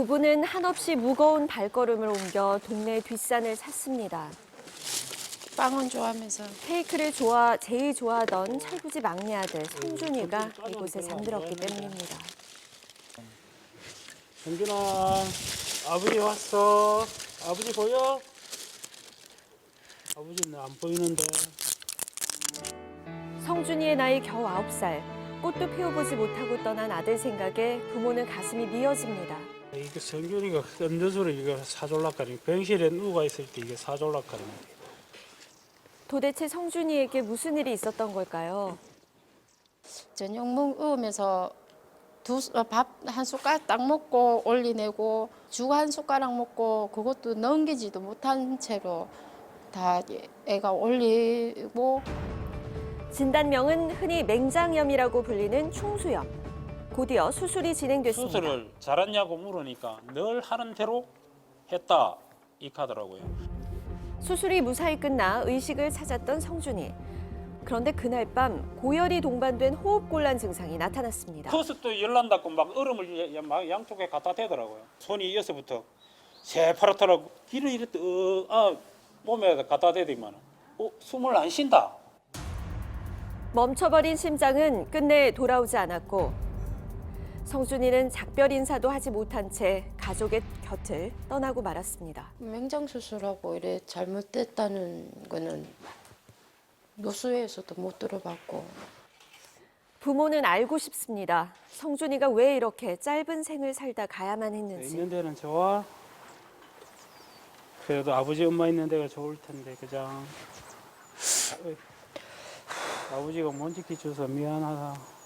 부부는 한없이 무거운 발걸음을 옮겨 동네 뒷산을 찾습니다. 빵은 좋아하면서 케이크를 좋아 제일 좋아하던 철부지 막내 아들 성준이가 이곳에 잠들었기 때문입니다. 현준아, 아버지 왔어. 아버지 보여? 아버지는 안 보이는데. 성준이의 나이 겨우 9살. 꽃도 피워보지 못하고 떠난 아들 생각에 부모는 가슴이 미어집니다. 이게 성균이가 던져서로 이거 사졸락거리. 병실에 누가 있을 때 이게 사졸락거리. 도대체 성준이에게 무슨 일이 있었던 걸까요? 저녁 먹으면서 어, 밥한 숟가락 딱 먹고 올리내고 죽 한 숟가락 먹고 그것도 넘기지도 못한 채로 다 애가 올리고 진단명은 흔히 맹장염이라고 불리는 충수염. 곧이어 수술이 진행됐습니다. 수술을 잘했냐고 물으니까 늘 하는 대로 했다. 이 카더라고요. 수술이 무사히 끝나 의식을 찾았던 성준이. 그런데 그날 밤 고열이 동반된 호흡곤란 증상이 나타났습니다. 또 열난다고 막 얼음을 야- 막 양쪽에 갖다 대더라고요. 손이 이어서부터 새파랗더라고. 길을 이랬더 어, 아, 몸에 갖다 대더만 어, 숨을 안 쉰다. 멈춰버린 심장은 끝내 돌아오지 않았고 성준이는 작별 인사도 하지 못한 채 가족의 곁을 떠나고 말았습니다. 맹장 수술하고 이래 잘못됐다는 거는 노수에서도 못 들어봤고 부모는 알고 싶습니다. 성준이가 왜 이렇게 짧은 생을 살다 가야만 했는지. 있는 데는 좋아. 그래도 아버지 엄마 있는 데가 좋을 텐데 그냥 어이, 아버지가 못 지켜줘서 미안하다.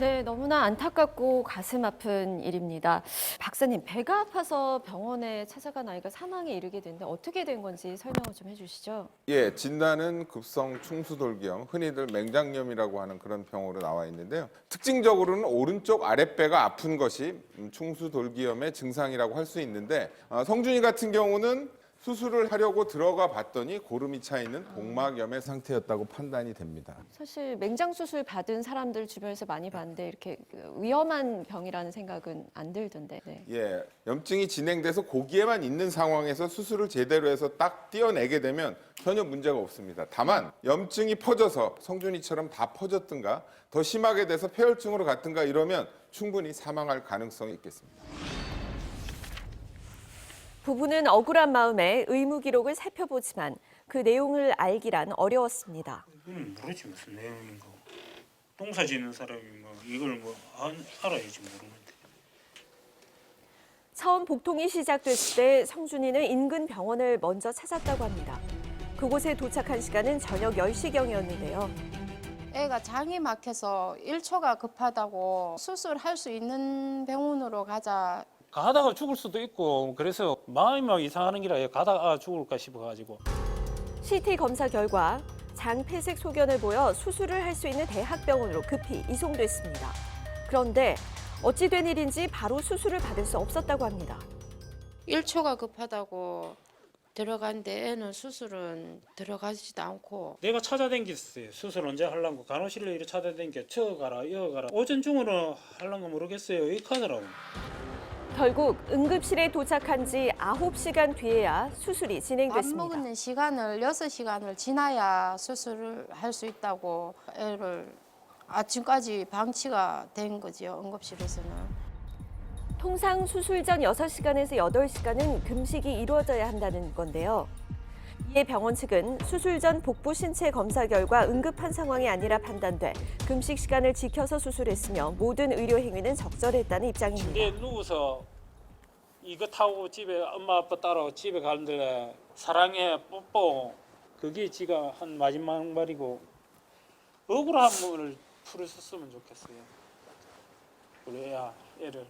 네, 너무나 안타깝고 가슴 아픈 일입니다. 박사님, 배가 아파서 병원에 찾아간 아이가 사망에 이르게 됐는데 어떻게 된 건지 설명을 좀 해주시죠. 예, 진단은 급성 충수돌기형, 흔히들 맹장염이라고 하는 그런 병으로 나와 있는데요. 특징적으로는 오른쪽 아랫배가 아픈 것이 음, 충수돌기염의 증상이라고 할 수 있는데 어, 성준이 같은 경우는 수술을 하려고 들어가 봤더니 고름이 차 있는 복막염의 상태였다고 판단이 됩니다. 사실 맹장 수술 받은 사람들 주변에서 많이 봤는데 이렇게 그 위험한 병이라는 생각은 안 들던데. 네. 예, 염증이 진행돼서 고기에만 있는 상황에서 수술을 제대로 해서 딱 떼어내게 되면 전혀 문제가 없습니다. 다만 염증이 퍼져서 성준이처럼 다 퍼졌든가 더 심하게 돼서 폐혈증으로 갔든가 이러면 충분히 사망할 가능성이 있겠습니다. 부부는 억울한 마음에 의무 기록을 살펴보지만 그 내용을 알기란 어려웠습니다. 이거는 모르지 무슨 내용인 거. 농사 짓는 사람이 뭐 이걸 뭐 안, 알아야지 모르는데. 처음 복통이 시작됐을 때 성준이는 인근 병원을 먼저 찾았다고 합니다. 그곳에 도착한 시간은 저녁 10시경이었는데요. 애가 장이 막혀서 1초가 급하다고 수술할 수 있는 병원으로 가자 가다가 죽을 수도 있고 그래서 마음이 막 이상하는 기라 가다가 죽을까 싶어가지고 CT 검사 결과 장 폐색 소견을 보여 수술을 할 수 있는 대학병원으로 급히 이송됐습니다. 그런데 어찌 된 일인지 바로 수술을 받을 수 없었다고 합니다. 1초가 급하다고 들어간데 애는 수술은 들어가지도 않고 내가 찾아댕겼어요. 수술 언제 하려고 간호실로 이렇게 찾아댕겨 저 가라 여 가라 오전 중으로 하려고 모르겠어요. 이 카더라고. 결국 응급실에 도착한 지 9시간 뒤에야 수술이 밥 진행됐습니다. 먹는 시간을 6시간을 지나야 수술을 할 수 있다고 애를 아침까지 방치가 된 거죠 응급실에서는 통상 수술 전 6시간에서 8시간은 금식이 이루어져야 한다는 건데요. 이에 병원 측은 수술 전 복부 신체 검사 결과 응급한 상황이 아니라 판단돼 금식 시간을 지켜서 수술했으며 모든 의료 행위는 적절했다는 입장입니다. 침대에 누워서 이거 타고 집에 엄마 아빠 따라 집에 가는데 사랑해 뽀뽀 그게 지가 한 마지막 말이고 억울한 문을 풀었으면 좋겠어요. 그래야 애를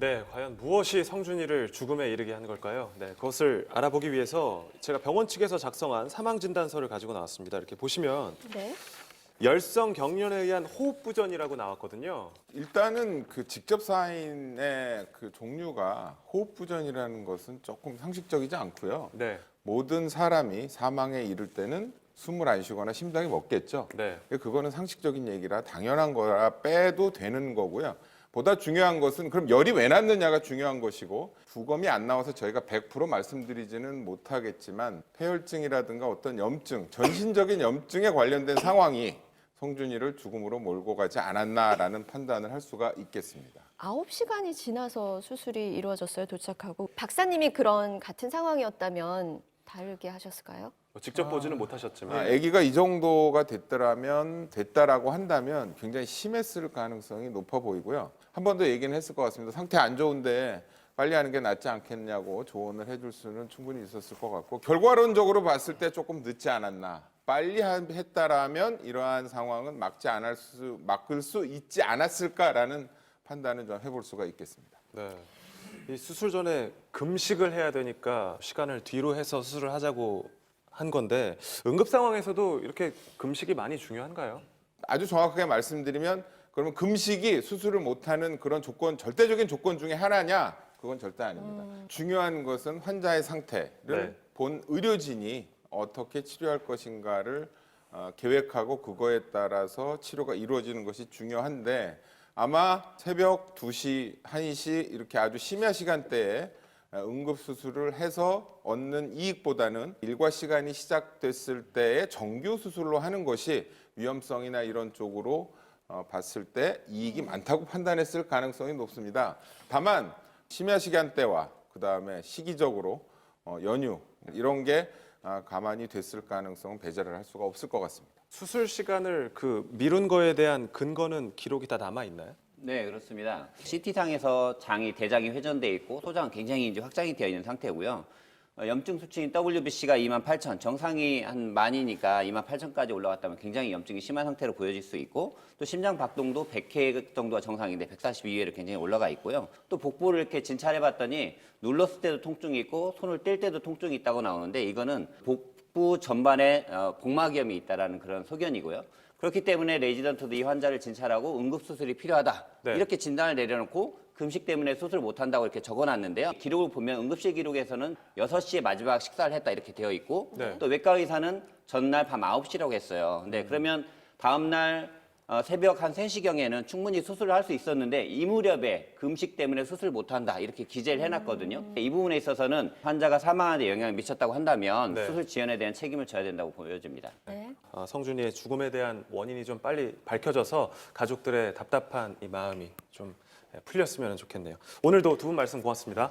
네, 과연 무엇이 성준이를 죽음에 이르게 한 걸까요? 네, 그것을 알아보기 위해서 제가 병원 측에서 작성한 사망 진단서를 가지고 나왔습니다. 이렇게 보시면 네. 열성 경련에 의한 호흡 부전이라고 나왔거든요. 일단은 그 직접 사인의 그 종류가 호흡부전이라는 것은 조금 상식적이지 않고요. 네, 모든 사람이 사망에 이를 때는 숨을 안 쉬거나 심장이 멎겠죠. 네. 그거는 상식적인 얘기라 당연한 거라 빼도 되는 거고요. 보다 중요한 것은 그럼 열이 왜 났느냐가 중요한 것이고 부검이 안 나와서 저희가 100% 말씀드리지는 못하겠지만 폐혈증이라든가 어떤 염증, 전신적인 염증에 관련된 상황이 성준이를 죽음으로 몰고 가지 않았나라는 판단을 할 수가 있겠습니다. 9시간이 지나서 수술이 이루어졌어요, 도착하고. 박사님이 그런 같은 상황이었다면 다르게 하셨을까요? 뭐 직접 보지는 못하셨지만 아, 아기가 이 정도가 됐더라면 됐다라고 한다면 굉장히 심했을 가능성이 높아 보이고요. 한 번 더 얘기는 했을 것 같습니다. 상태 안 좋은데 빨리 하는 게 낫지 않겠냐고 조언을 해줄 수는 충분히 있었을 것 같고 결과론적으로 봤을 때 조금 늦지 않았나. 빨리 하- 했다라면 이러한 상황은 막지 않을 수 막을 수 있지 않았을까라는 판단을 좀 해볼 수가 있겠습니다. 네. 이 수술 전에 금식을 해야 되니까 시간을 뒤로 해서 수술을 하자고 한 건데 응급 상황에서도 이렇게 금식이 많이 중요한가요? 아주 정확하게 말씀드리면 그러면 금식이 수술을 못하는 그런 조건 절대적인 조건 중에 하나냐? 그건 절대 아닙니다. 중요한 것은 환자의 상태를 네. 본 의료진이 어떻게 치료할 것인가를 어, 계획하고 그거에 따라서 치료가 이루어지는 것이 중요한데 아마 새벽 2시, 1시 이렇게 아주 심야 시간대에 어, 응급 수술을 해서 얻는 이익보다는 일과 시간이 시작됐을 때에 정규 수술로 하는 것이 위험성이나 이런 쪽으로 어, 봤을 때 이익이 많다고 판단했을 가능성이 높습니다. 다만 심야 시간대와 그 다음에 시기적으로 어, 연휴 이런 게 아, 가만히 됐을 가능성은 배제를 할 수가 없을 것 같습니다. 수술 시간을 그 미룬 거에 대한 근거는 기록이 다 남아 있나요? 네, 그렇습니다. CT상에서 장이 대장이 회전돼 있고 소장은 굉장히 이제 확장이 되어 있는 상태고요. 어, 염증 수치인 WBC가 2만 8천, 정상이 한 만이니까 2만 8천까지 올라갔다면 굉장히 염증이 심한 상태로 보여질 수 있고 또 심장 박동도 100회 정도가 정상인데 142회로 굉장히 올라가 있고요. 또 복부를 이렇게 진찰해 봤더니 눌렀을 때도 통증이 있고 손을 뗄 때도 통증이 있다고 나오는데 이거는 복부 전반에 어, 복막염이 있다라는 그런 소견이고요. 그렇기 때문에 레지던트도 이 환자를 진찰하고 응급 수술이 필요하다 네. 이렇게 진단을 내려놓고 금식 때문에 수술 못한다고 이렇게 적어놨는데요. 기록을 보면 응급실 기록에서는 6시에 마지막 식사를 했다 이렇게 되어 있고 네. 또 외과 의사는 전날 밤 9시라고 했어요. 근데 그러면 다음날 어, 새벽 한 3시경에는 충분히 수술을 할 수 있었는데 이 무렵에 금식 때문에 수술 못한다 이렇게 기재를 해놨거든요. 이 부분에 있어서는 환자가 사망하는 데 영향을 미쳤다고 한다면 네. 수술 지연에 대한 책임을 져야 된다고 보여집니다. 네. 아, 성준이의 죽음에 대한 원인이 좀 빨리 밝혀져서 가족들의 답답한 이 마음이 좀 풀렸으면 좋겠네요. 오늘도 두 분 말씀 고맙습니다.